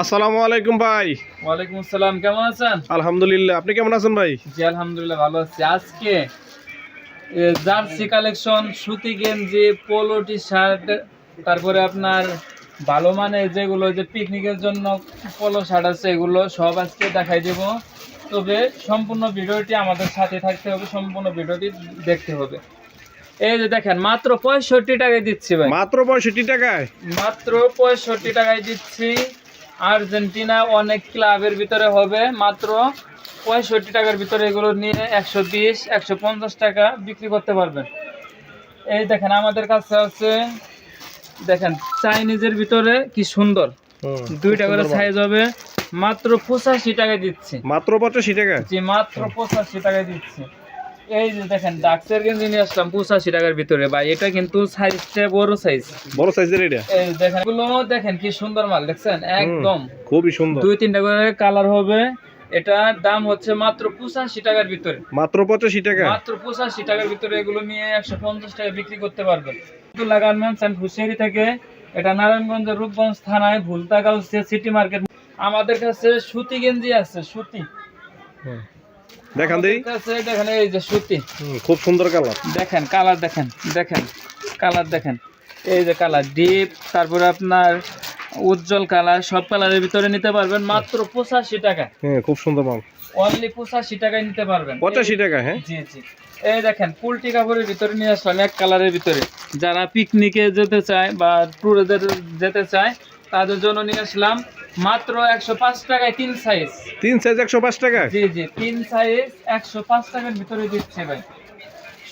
আসসালামু আলাইকুম ভাই। ওয়ালাইকুম আসসালাম কেমন আছেন? আলহামদুলিল্লাহ আপনি কেমন আছেন ভাই? জি আলহামদুলিল্লাহ ভালো আছি। আজকে জার্সি কালেকশন সুতি গেঞ্জি পোলো টি শার্ট তারপরে আপনার ভালো মানে যেগুলো যে পিকনিকের জন্য পোলো শার্ট আছে এগুলো সব আজকে দেখাই দেব। তবে সম্পূর্ণ ভিডিওটি আমাদের সাথে থাকতে হবে সম্পূর্ণ ভিডিওটি দেখতে হবে। এই যে দেখেন মাত্র পঁয়ষট্টি টাকায় দিচ্ছি ভাই। মাত্র পঁয়ষট্টি টাকায়? মাত্র পঁয়ষট্টি টাকায় দিচ্ছি। আর্জেন্টিনা অনেক ক্লাবের ভিতরে হবে মাত্র পঁয়ষট্টি টাকার ভিতরে এগুলো নিয়ে একশো বিশ একশো পঞ্চাশ টাকা বিক্রি করতে পারবেন। এই দেখেন আমাদের কাছে আছে দেখেন চাইনিজের ভিতরে কি সুন্দর। দুইটা করে সাইজ হবে মাত্র পঁচাশি টাকায় দিচ্ছি। মাত্র পঁচাশি টাকা? জি মাত্র পঁচাশি টাকায় দিচ্ছি। এই যে দেখেন ডাক্সের গেঞ্জি নিয়ে আসলাম পঁচাশি টাকার ভিতরে। ভাই এটা কিন্তু সাইজটা বড় সাইজ বড় সাইজের এটা? এই দেখেন এগুলো দেখেন কি সুন্দর মাল দেখছেন? একদম। খুবই সুন্দর। দুই তিনটা করে কালার হবে। এটার দাম হচ্ছে মাত্র পঁচাশি টাকার ভিতরে। মাত্র পঁচাশি টাকা? মাত্র পঁচাশি টাকার ভিতরে এগুলো নিয়ে একশো পঞ্চাশ টাকা বিক্রি করতে পারবেন। আব্দুল্লাহ গার্মেন্টস অ্যান্ড হুশিয়ারি থেকে এটা নারায়ণগঞ্জের রূপগঞ্জ থানায় ভুলতাগাঁও সিটি মার্কেট। আমাদের কাছে সুতি গেঞ্জি আছে সুতি। দেখান দিই। দেখেন এই যে সুতি। খুব সুন্দর কালার। দেখেন কালার দেখেন দেখেন কালার দেখেন। এই যে কালার ডিপ তারপরে আপনার উজ্জ্বল কালার সব কালারের ভিতরে নিতে পারবেন মাত্র পঁচাশি টাকা। হ্যাঁ খুব সুন্দর মাল। অনলি পঁচাশি টাকায় নিতে পারবেন। পঁচাশি টাকা হ্যাঁ? জি জি। এই দেখেন পুলটি কাপড়ের ভিতরে নিয়ে আসলাম এক কালারের ভিতরে। যারা পিকনিকে যেতে চায় বা ট্যুরে যেতে চায় তাদের জন্য নিয়ে আসলাম মাত্র একশো পাঁচ টাকায় তিন সাইজ তিন সাইজ একশো পাঁচ টাকা জি জি তিন সাইজ একশো পাঁচ টাকার ভিতরে দিচ্ছে ভাই।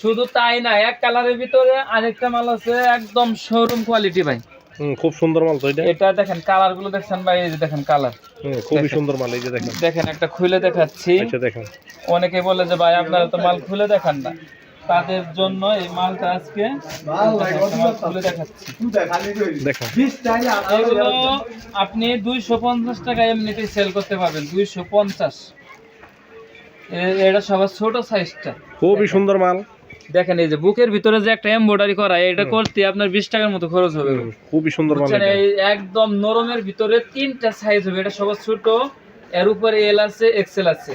শুধু তাই না এক কালারের ভিতরে আরেকটা মাল আছে একদম শোরুম কোয়ালিটি ভাই। হুম, খুব সুন্দর মাল তো এটা। এটা দেখেন কালারগুলো দেখছেন ভাই এই যে দেখেন কালার হুম, খুবই সুন্দর মাল এই যে দেখেন। দেখেন একটা খুলে দেখাচ্ছি। আচ্ছা দেখেন। অনেকে বলে যে ভাই আপনারা তো মাল খুলে দেখান না। তাদের জন্য এই মালটা আজকে খুলে দেখাচ্ছি এগুলো আপনি দুইশো পঞ্চাশ টাকা এমনিতেই সেল করতে পারবেন দুইশো পঞ্চাশ। এটা সবার ছোট সাইজটা খুবই সুন্দর মাল। দেখেন এই যে বুকের ভিতরে যে একটা এমব্রয়ডারি করা এটা করতে আপনার বিশ টাকার মতো খরচ হবে। খুবই সুন্দর মাল এটা। একদম নরমের ভিতরে তিনটা সাইজ হবে এটা সবার ছোট। এর উপরে এল আছে এক্সেল আছে।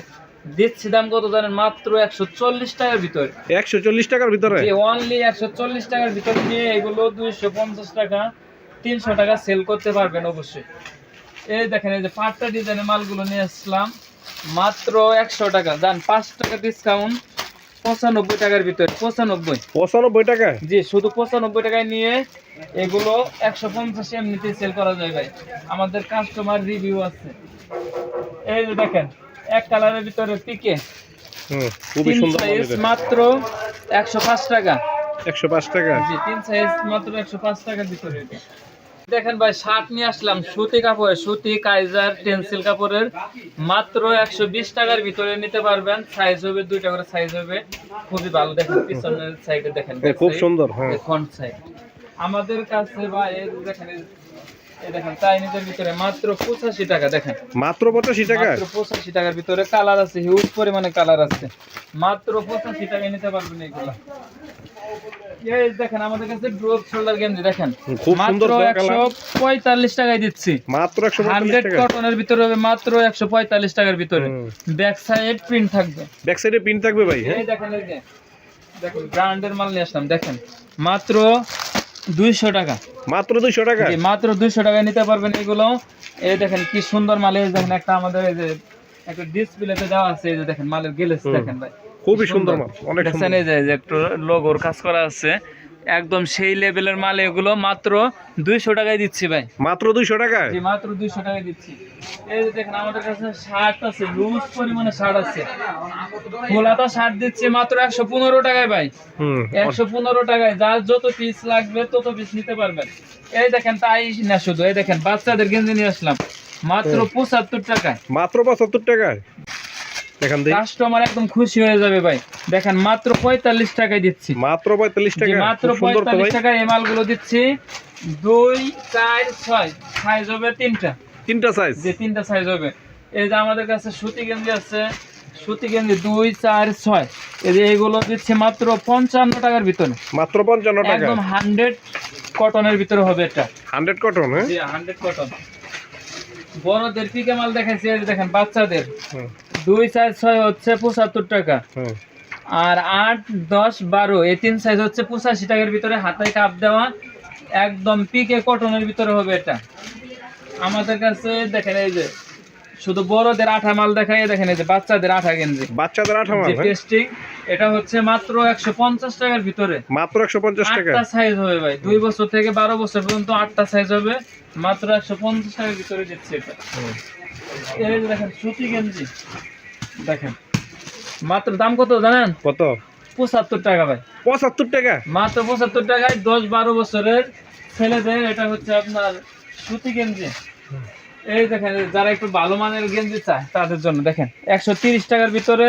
দিচ্ছি দাম কত জানেন? মাত্র একশো চল্লিশ টাকার ভিতরে। একশো চল্লিশ টাকার ভিতরে? অনলি একশো চল্লিশ টাকার ভিতরে নিয়ে এগুলো দুইশো পঞ্চাশ টাকা তিনশো টাকা সেল করতে পারবেন অবশ্যই। এই দেখেন এই যে পাঁচটা ডিজাইনের মালগুলো নিয়ে আসলাম। মাত্র একশো টাকা। যান পাঁচ টাকা ডিসকাউন্ট পঁচানব্বই টাকার ভিতরে। পঁচানব্বই। পঁচানব্বই টাকা? জি শুধু পঁচানব্বই টাকায় নিয়ে এগুলো একশো পঞ্চাশ এমনিতে সেল করা যায় ভাই। আমাদের কাস্টমার রিভিউ আছে। এই যে দেখেন এক কালারের ভিতরে পিকে। খুবই সুন্দর মাত্র একশো পাঁচ টাকা। একশো পাঁচ টাকা? জি তিন সাইজ মাত্র একশো পাঁচ টাকার ভিতরে দেখেন ভাই শার্ট নিয়ে আসলাম সুতি কাপড়ের সুতি কাইজার টেন্সিল কাপড়ের। মাত্র একশো বিশ টাকার ভিতরে নিতে পারবেন। সাইজ হবে দুইটা করে সাইজ হবে। খুবই ভালো। দেখেন পিছনের সাইডে দেখেন। হ্যাঁ, খুব সুন্দর হ্যাঁ। ফ্রন্ট সাইড আমাদের কাছে ভাই দেখেন এই- এই দেখেন চাইনিজের ভিতরে মাত্র পঁচাশি টাকা দেখেন। মাত্র পঁচাশি টাকা? মাত্র পঁচাশি টাকার ভিতরে কালার আছে হিউজ পরিমাণে কালার আছে। মাত্র পঁচাশি টাকায় নিতে পারবেন এগুলো এই দেখেন আমাদের কাছে ড্রপ শোল্ডার গেঞ্জি দেখেন। খুব সুন্দর একশো পঁয়তাল্লিশ টাকায় দিচ্ছি। মাত্র একশো পঁয়তাল্লিশ হান্ড্রেড টাকা কটনের ভিতরে হবে মাত্র একশো পঁয়তাল্লিশ টাকার ভিতরে। ব্যাক সাইড প্রিন্ট থাকবে। ব্যাক সাইডে পিন থাকবে ভাই হ্যাঁ? এই দেখেন এই ব্র্যান্ডের মাল নিয়ে আসলাম দেখেন। মাত্র দুইশো টাকা। মাত্র দুইশো টাকা? মাত্র দুইশো টাকায় নিতে পারবেন এগুলো। এই দেখেন কি সুন্দর মাল এই দেখেন একটা আমাদের এই যে একটা ডিসপ্লেতে দেওয়া আছে এই যে দেখেন মালের গেলেস দেখেন ভাই। খুবই সুন্দর মাল অনেক সুন্দর। এই যে একটু লোগোর কাজ করা আছে। একদম সেই লেভেলের মাল এগুলো মাত্র দুইশো টাকায় দিচ্ছি ভাই। মাত্র দুইশো টাকায়? মাত্র দুইশো টাকায় দিচ্ছি। এই যে দেখেন আমাদের কাছে শার্ট আছে লুজ পরিমাণে শার্ট আছে। খোলাটা শার্ট দিচ্ছি মাত্র একশো পনেরো টাকায় ভাই। একশো পনেরো টাকায় যার যত পিস লাগবে তত পিস নিতে পারবেন। এই দেখেন তাই না শুধু? এই দেখেন বাচ্চাদের গেঞ্জি নিয়ে আসলাম। মাত্র পঁচাত্তর টাকায়। মাত্র পঁচাত্তর টাকায়? দেখান দিই। কাস্টমার একদম খুশি হয়ে যাবে ভাই। দেখেন মাত্র পঁয়তাল্লিশ টাকায় দিচ্ছি। মাত্র পঁয়তাল্লিশ জি, টাকা? মাত্র খুব সুন্দর তো পঁয়তাল্লিশ ভাই। টাকায় এই মালগুলো দিচ্ছি। দুই চার ছয়। সাইজ হবে তিনটা। তিনটা সাইজ যে তিনটা সাইজ হবে। এই যে আমাদের কাছে সুতি গেঞ্জি আছে। সুতি গেঞ্জি দুই চার ছয়। এই যে এইগুলো দিচ্ছে মাত্র পঞ্চান্ন টাকার ভিতরে। মাত্র পঞ্চান্ন টাকা? একদম হান্ড্রেড কটনের ভিতরে হবে এটা। হান্ড্রেড কটন হ্যাঁ? জি হান্ড্রেড কটন বড়দের পিকে মাল দেখাইছি দেখেন বাচ্চাদের। দুই সাইজ ছয় হচ্ছে পঁচাত্তর টাকা। আর আট দশ বারো এই তিন সাইজ হচ্ছে পঁচাশি টাকার ভিতরে হাতায় কাপ দেওয়া। একদম পিকে কটনের ভিতরে হবে এটা। আমাদের কাছে দেখেন এই যে শুধু বড়দের আঠা মাল দেখাই দেখেন এই যে বাচ্চাদের আঠা গেঞ্জি। বাচ্চাদের আঠা মাল হ্যাঁ? টেস্টিং এটা হচ্ছে মাত্র একশো পঞ্চাশ টাকার ভিতরে। মাত্র একশো পঞ্চাশ টাকা আটটা সাইজ হবে ভাই। দুই বছর থেকে বারো বছর পর্যন্ত আটটা সাইজ হবে। মাত্র একশো পঞ্চাশ টাকার ভিতরে দিচ্ছে এটা। এই দেখেন সুতি গেঞ্জি। দেখেন মাত্র দাম কত জানেন? কত? পঁচাত্তর টাকা ভাই। পঁচাত্তর টাকা? মাত্র পঁচাত্তর টাকায় দশ বারো বছরের ছেলেদের এটা হচ্ছে আপনার সুতি গেঞ্জি। এই দেখেন যারা একটু ভালো মানের গেঞ্জি চায় তাদের জন্য দেখেন একশো তিরিশ টাকার ভিতরে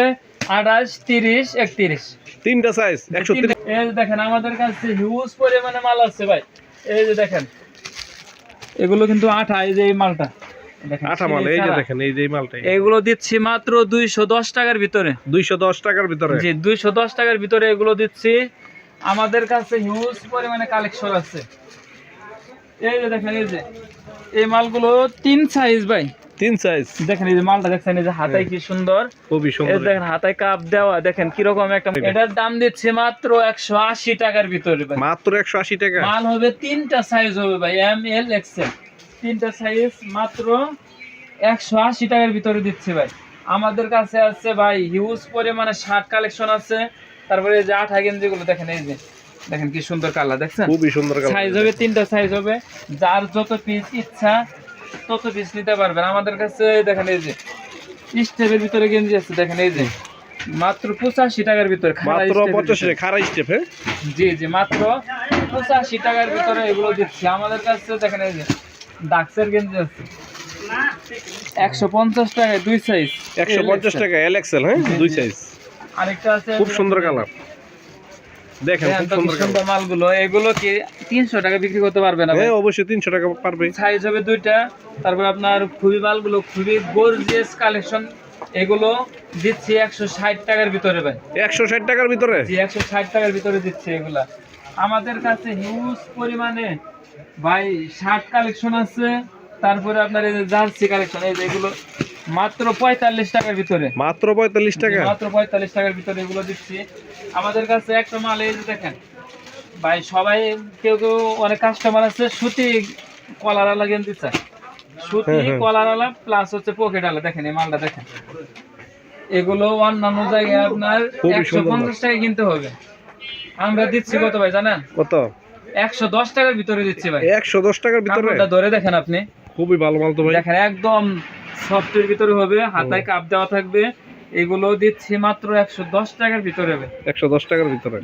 আঠাশ তিরিশ একত্রিশ। তিনটা সাইজ একশো তিন এই দেখেন আমাদের কাছে হিউজ পরিমাণে মাল আছে ভাই। এই যে দেখেন এগুলো কিন্তু আঠা এই যে এই মালটা। আঠা মাল এই যে দেখেন এই যে এই এগুলো দিচ্ছি মাত্র দুইশো দশ টাকার ভিতরে। দুইশো দশ টাকার ভিতরে। জি দুইশো দশ টাকার ভিতরে এগুলো দিচ্ছি। আমাদের কাছে হিউজ পরিমাণে কালেকশন আছে। এই যে দেখেন এই যে। এই মালগুলো তিন সাইজ ভাই। তিন সাইজ দেখেন এই যে মালটা দেখছেন এই যে হাতায় কি সুন্দর? খুবই সুন্দর। দেখেন হাতায় কাপ দেওয়া দেখেন কীরকম একটা এটার দাম দিচ্ছে মাত্র একশো আশি টাকার ভিতরে ভাই। মাত্র একশো আশি টাকা। মাল হবে তিনটা সাইজ হবে ভাই এম এল এক্সেল তিনটা সাইজ মাত্র একশো আশি টাকার ভিতরে দিচ্ছে ভাই। আমাদের কাছে আছে ভাই হিউজ পরিমাণে শার্ট কালেকশন আছে। তারপরে এই যে আঠা গেঞ্জিগুলো দেখেন এই যে। দেখেন কি সুন্দর কালার দেখছেন? খুবই সুন্দর সাইজ হবে তিনটা সাইজ হবে। যার যত পিস ইচ্ছা তত পিস নিতে পারবেন। আমাদের কাছে দেখেন এই যে স্টেপের ভিতরে গেঞ্জি আছে দেখেন এই যে মাত্র পঁচাশি টাকার ভিতরে খাড়া মাত্র স্টেপের খারা স্টেপ হ্যাঁ জি জি মাত্র পঁচাশি টাকার ভিতরে এগুলো দিচ্ছি। আমাদের কাছে দেখেন এই যে ডাক্সের গেঞ্জি আছে। একশো পঞ্চাশ টাকায় দুই সাইজ একশো পঞ্চাশ টাকা এল এক্সেল হ্যাঁ? দুই সাইজ আরেকটা আছে খুব সুন্দর কালার। দেখেন দেখেন খুব সুন্দর মালগুলো এগুলো কি তিনশো টাকা বিক্রি করতে পারবে না হ্যাঁ অবশ্যই তিনশো টাকা পারবে। সাইজ হবে দুইটা তারপর আপনার খুবই মালগুলো খুবই গর্জিয়াস কালেকশন এগুলো দিচ্ছি একশো ষাট টাকার ভিতরে ভাই। একশো ষাট টাকার ভিতরে? জি টাকার ভিতরে দিচ্ছে এগুলা। আমাদের কাছে হিউজ পরিমাণে ভাই শার্ট কালেকশন আছে তারপরে আপনার এই যে জার্সি কালেকশন এই যে এগুলো মাত্র পঁয়তাল্লিশ টাকার ভিতরে। মাত্র পঁয়তাল্লিশ টাকা? মাত্র পঁয়তাল্লিশ টাকার ভিতরে এগুলো দিচ্ছি। আমাদের কাছে একটা মাল এই যে দেখেন। ভাই সবাই কেউ কেউ অনেক কাস্টমার আছে সুতি কলার আলা গেঞ্জি চায়। সুতি হ্যাঁ, হ্যাঁ। কলার আলা প্লাস হচ্ছে পকেট আলা। দেখেন এই মালটা দেখেন। এগুলো অন্যান্য জায়গায় আপনার একশো পঞ্চাশ টাকা কিনতে হবে। আমরা দিচ্ছি কত ভাই জানেন? কত? একশো দশ টাকার ভিতরে দিচ্ছি ভাই। একশো দশ টাকার ভিতরে? ধরে দেখেন আপনি। খুবই ভালো মাল তো ভাই। দেখেন একদম সফটের ভিতরে হবে হাতায় কাপ দেওয়া থাকবে। এগুলো দিচ্ছি মাত্র একশো দশ টাকার ভিতরে একশো দশ টাকার ভিতরে।